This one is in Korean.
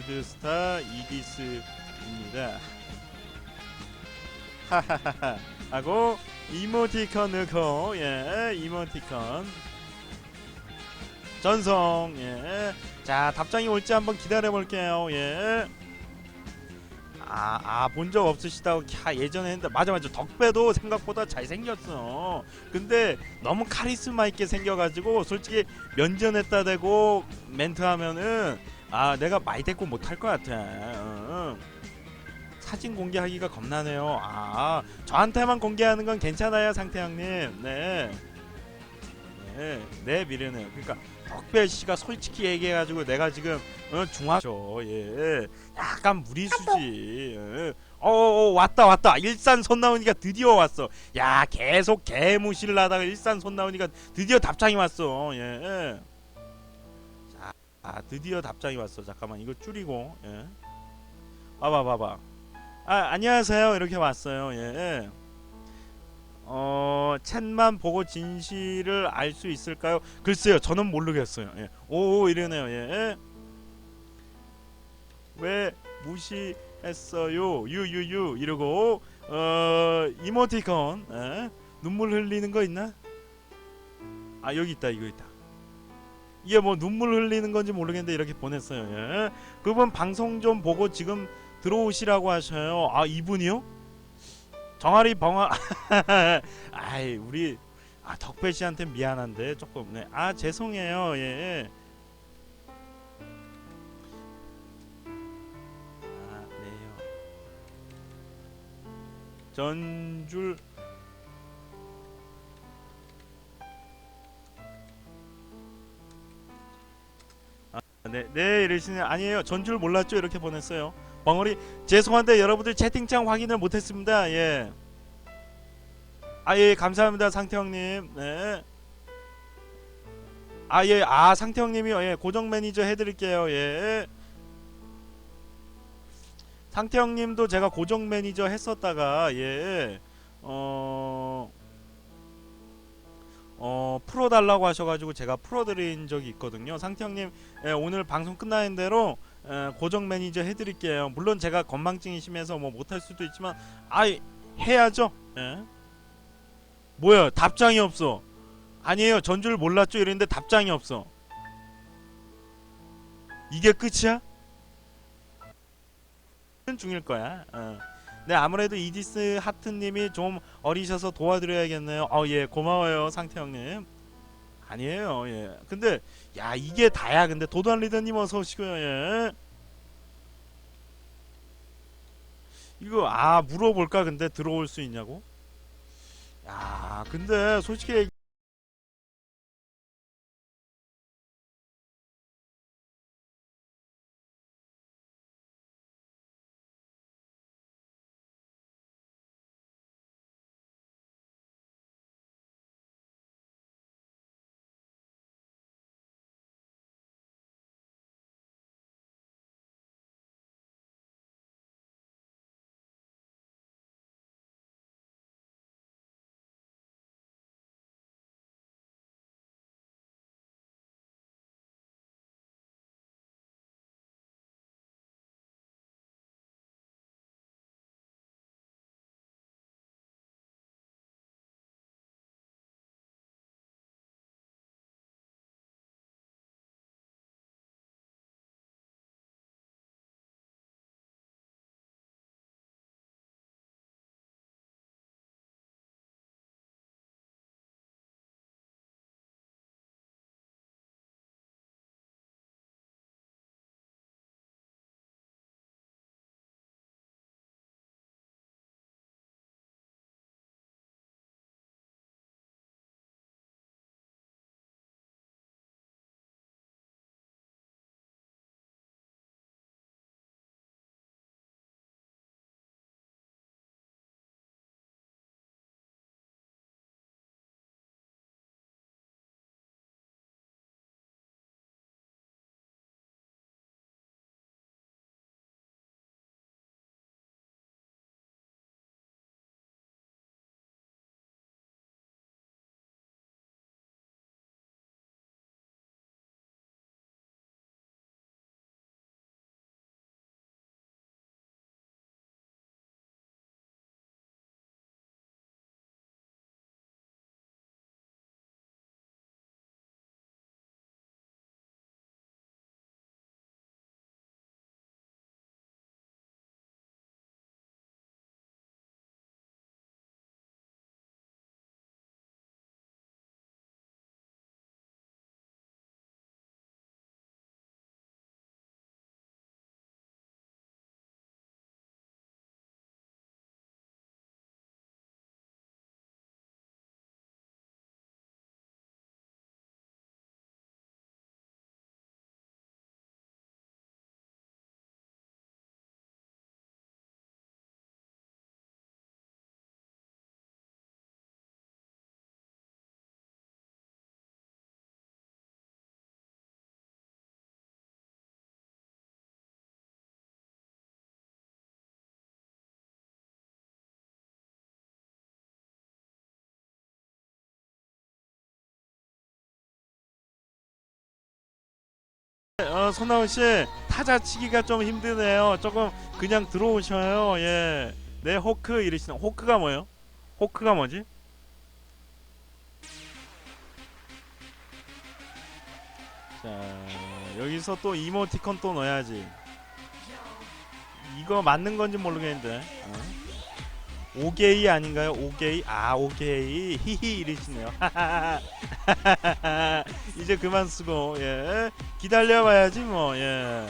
골드스타 이디스입니다. 하하하하. 하고 이모티콘 넣고 예 이모티콘. 전송 예자 답장이 올지 한번 기다려 볼게요 예. 예아아 본적 없으시다고 캬 예전에 했는데 맞아 맞아. 덕배도 생각보다 잘 생겼어. 근데 너무 카리스마 있게 생겨가지고 솔직히 면전했다 대고 멘트 하면은 아 내가 많이 대고 못할 것 같아 응. 사진 공개하기가 겁나네요 아 저한테만 공개하는 건 괜찮아요 상태형님 네. 네, 네 미래네요 그러니까 덕배 씨가 솔직히 얘기해가지고 내가 지금 어, 중학교 예 약간 무리수지 예. 어, 어 왔다 왔다 일산 손 나오니까 드디어 왔어 야 계속 개무시를 하다가 일산 손 나오니까 드디어 답장이 왔어 예. 자, 아 드디어 답장이 왔어 잠깐만 이거 줄이고 예. 봐봐 봐봐 아 안녕하세요 이렇게 왔어요 예. 어 챗만 보고 진실을 알 수 있을까요? 글쎄요 저는 모르겠어요 예. 오 이러네요 예. 왜 무시했어요 유유유 이러고 어 이모티콘 예? 눈물 흘리는 거 있나? 아 여기 있다 이거 있다 이게 뭐 눈물 흘리는 건지 모르겠는데 이렇게 보냈어요 예? 그분 방송 좀 보고 지금 들어오시라고 하셔요 아 이분이요? 정아리 벙아 아이 우리 아 덕배 씨한테 미안한데 조금 네. 아 죄송해요 예 아, 네요. 전줄 네, 네 이러시는 아니에요. 전 줄 몰랐죠 이렇게 보냈어요. 벙어리 죄송한데 여러분들 채팅창 확인을 못했습니다. 예. 아예 감사합니다 상태형님. 네. 아예 아 상태형님이요. 예 고정 매니저 해드릴게요. 예. 상태형님도 제가 고정 매니저 했었다가 예. 어. 어 풀어 달라고 하셔가지고 제가 풀어드린 적이 있거든요. 상태형님 예, 오늘 방송 끝나는 대로 에, 고정 매니저 해드릴게요. 물론 제가 건망증이 심해서 뭐 못할 수도 있지만 아 해야죠. 예. 뭐야 답장이 없어. 아니에요 전줄 몰랐죠 이랬는데 답장이 없어. 이게 끝이야? 중일 거야. 어. 네 아무래도 이디스 하트님이 좀 어리셔서 도와드려야겠네요. 어 예 고마워요 상태 형님. 아니에요 예. 근데 야 이게 다야 근데 도단 리더님 어서 오시고요 예. 이거 아 물어볼까 근데 들어올 수 있냐고? 야 근데 솔직히 어, 손나훈 씨 타자 치기가 좀 힘드네요. 조금 그냥 들어오셔요. 예. 네, 호크 이러시는 호크가 뭐예요? 호크가 뭐지? 자, 여기서 또 이모티콘 또 넣어야지. 이거 맞는 건지 모르겠는데. 어? 오게이 아닌가요? 오게이? 아, 오게이. 히히 이러시네요. 이제 그만 쓰고 예. 기다려 봐야지 뭐. 예.